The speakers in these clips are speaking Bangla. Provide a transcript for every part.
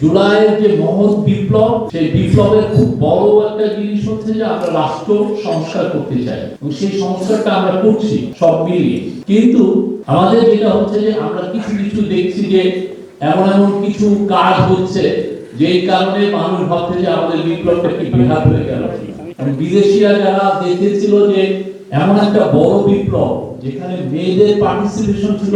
জুলাইয়ের যে মহৎ বিপ্লব, সেই বিপ্লবের খুব বড় একটা জিনিস হচ্ছে যে আমরা রাষ্ট্র সংস্কার করতে চাই। এবং সেই সংস্কারটা আমরা করছি, সব মিলিয়ে। কিন্তু আমাদের যেটা হচ্ছে যে আমরা কিছু কিছু দেখছি যে এমন এমন কিছু কাজ হচ্ছে, যেই কারণে মানুষ ভাবছে যে আমাদের বিপ্লবটা কি বিঘাত হয়ে গেল বিদেশিরা যারা দেখেছিল যে এমন একটা বড় বিপ্লব, যেখানে মেয়েদের পার্টিসিপেশন ছিল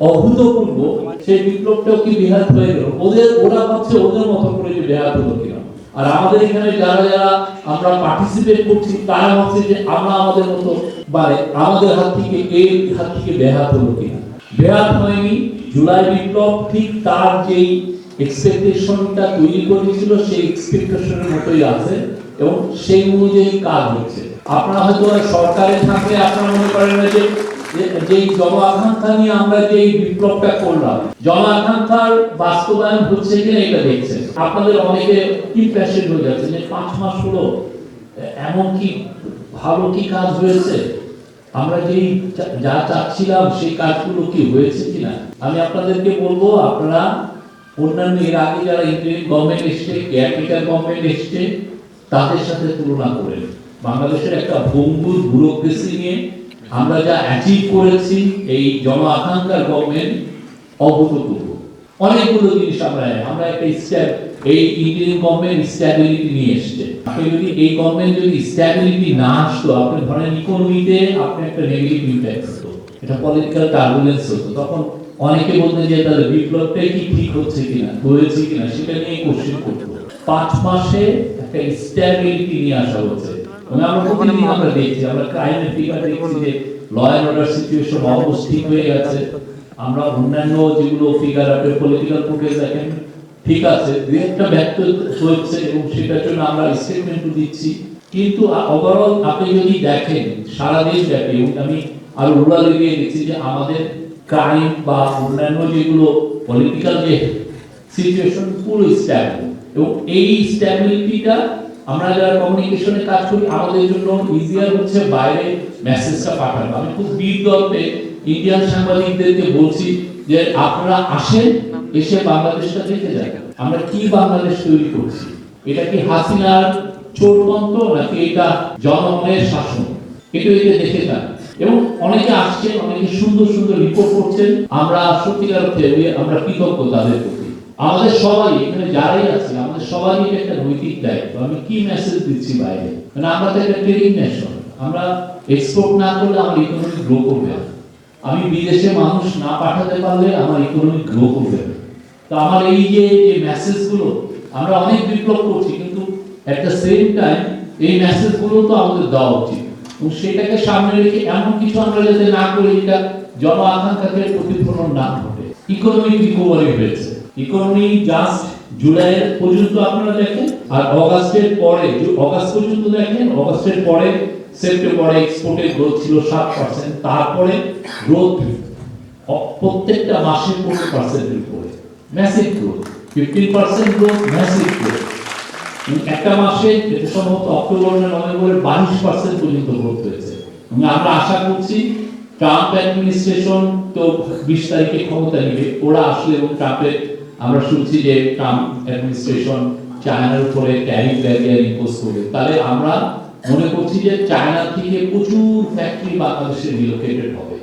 অভূতপূর্ব সেই বিপ্লবটাও কি বিহাত হয়ে গেল? ওদের ওরা ভাবছে ওদের মতো করে যে বিহাত হলো কিনা? আর আমাদের এখানে যারা যারা আমরা পার্টিসিপেট করছি, তারা ভাবছে যে আমরা আমাদের মতো মানে আমাদের হাত থেকে, এই হাত থেকে বেহাত হলো কিনা? বেহাত হয়নি। জুলাই বিপ্লব ঠিক তার যেই এক্সপেকটেশনটা তৈরি করেছিল সেই এক্সপেকটেশনের মতোই আছে এবং সেই অনুযায়ী কাজ হচ্ছে। আপনারা হয়তো সরকারে থাকলে আপনারা মনে করেন যে যেই জন আকাঙ্ক্ষা নিয়ে আমরা যে বিপ্লবটা করলাম জন আকাঙ্ক্ষার বাস্তবায়ন হচ্ছে কিনা এটা দেখছেন। আপনাদের অনেকে প্যাশেন্ট হয়ে যাচ্ছে যে পাঁচ মাস হলো, এমন কি ভালো কি কাজ হয়েছে? আমরা যেই যা চাচ্ছিলাম সেই কাজগুলো কি হয়েছে কিনা? আমি আপনাদেরকে বলব, আপনারা অন্যান্য এর আগে যারা ইন্টারিম গভর্নমেন্ট এসছে কেয়ারটেকার গভর্নমেন্ট এসছে, তাদের সাথে তুলনা করেন বাংলাদেশের একটা ভঙ্গুর ব্যুরোক্রেসি নিয়ে আমরা যা অ্যাচিভ করেছি, এই জন আকাঙ্ক্ষার গভর্নমেন্ট অভূতপূর্ব। অনেকগুলো জিনিস আমরা আমরা একটা স্ট্যাব এই ইন্ডিয়ান গভর্নমেন্ট স্ট্যাবিলিটি নিয়ে এসছে। আপনি যদি এই গভর্নমেন্ট যদি স্ট্যাবিলিটি না আসতো আপনি ধরেন ইকোনমিতে আপনি একটা নেগেটিভ ইম্প্যাক্ট হতো। এটা পলিটিক্যাল টার্বুলেন্স হতো। তখন অনেকে বলতেন যে, তাহলে বিপ্লবটাই কি ঠিক হচ্ছে কিনা, হয়েছে কিনা, সেটা নিয়ে কোশ্চেন করতো। পাঁচ মাসে একটা স্ট্যাবিলিটি নিয়ে আসা হচ্ছে এবং আমরা প্রতিদিন আমরা ক্রাইমের ফিগার দেখছি যে law and order situation almost হয়ে গেছে। আমরা অন্যান্য যেগুলো ফিগার আপনি পলিটিক্যাল ফুটেজ দেখেন ঠিক আছে দুই একটা ব্যক্ত হচ্ছে এবং সেটার জন্য আমরা স্টেটমেন্ট দিচ্ছি। কিন্তু ওভারঅল আপনি যদি দেখেন সারা দেশ ব্যাপী আমি আরও রুরাল এরিয়ায় দেখছি যে আমাদের ক্রাইম বা অন্যান্য যেগুলো পলিটিক্যাল যে সিচুয়েশন পুরো স্ট্যাবল এবং এই স্ট্যাবিলিটিটা আমরা যারা কমিউনিকেশনে কাজ করি, আমাদের জন্য ইজিয়ার হচ্ছে বাইরে মেসেজটা পাঠানো। আমি খুব বীর ইন্ডিয়ান সাংবাদিকদেরকে বলছি যে আপনারা আসেন, এসে বাংলাদেশটা দেখে যান। আমরা কি বাংলাদেশ তৈরি করছি? এটা কি হাসিনার চোরতন্ত্র নাকি এটা জনগণের শাসন? এটা এটা দেখে যান। এবং অনেকে আসছেন, অনেকে সুন্দর সুন্দর রিপোর্ট করছেন। আমরা সত্যিকার অর্থে, আমরা কৃতজ্ঞ তাদের আমাদের সবাই, এখানে যারাই আছে, আমাদের সবারই একটা নৈতিক দায়িত্ব। আমি কি মেসেজ দিচ্ছি বাইরে? মানে আমরা তো একটা আমরা এক্সপোর্ট না করলে আমার ইকোনমি গ্রো করবে। আমি বিদেশে মানুষ না পাঠাতে পারলে আমার ইকোনমি গ্রো করবে। তো আমার এই যে যে মেসেজগুলো আমরা অনেক বিপ্লব করছি, কিন্তু এট দ্য সেম টাইম এই মেসেজগুলো তো আমাদের দেওয়া উচিত। সেটাকে সামনে রেখে এমন কিছু আমরা যাতে না করি, যেটা জন আকাঙ্ক্ষাকে প্রতিফলন না ঘটে। ইকোনমিক রিকভারি হয়েছে। ইকোনমি জাস্ট জুলাইয়ের পর্যন্ত আপনারা দেখেন, আর অগাস্টের পরে অগাস্ট পর্যন্ত দেখেন অগাস্টের পরে সেপ্টেম্বরে এক্সপোর্টের গ্রোথ ছিল সাত পার্সেন্ট তারপরে গ্রোথ প্রত্যেকটা মাসে পনেরো পার্সেন্টের উপরে। Massive growth fifteen percent growth massive growth একটা মাসে যেটা সম্ভবত অক্টোবর না নভেম্বরে বাইশ পার্সেন্ট পর্যন্ত গ্রোথ হয়েছে। এবং আমরা আশা করছি ট্রাম্প অ্যাডমিনিস্ট্রেশন তো বিশ তারিখে ক্ষমতা নিবে, ওরা আসলে এবং ট্রাম্পের আমরা শুনছি যে ট্রাম্প অ্যাডমিনিস্ট্রেশন চায়নার উপরে ট্যারিফ ব্যারিয়ার ইম্পোজ করবে। তাহলে আমরা মনে করছি যে চায়না থেকে প্রচুর ফ্যাক্টরি বাংলাদেশে রিলোকেটেড হবে।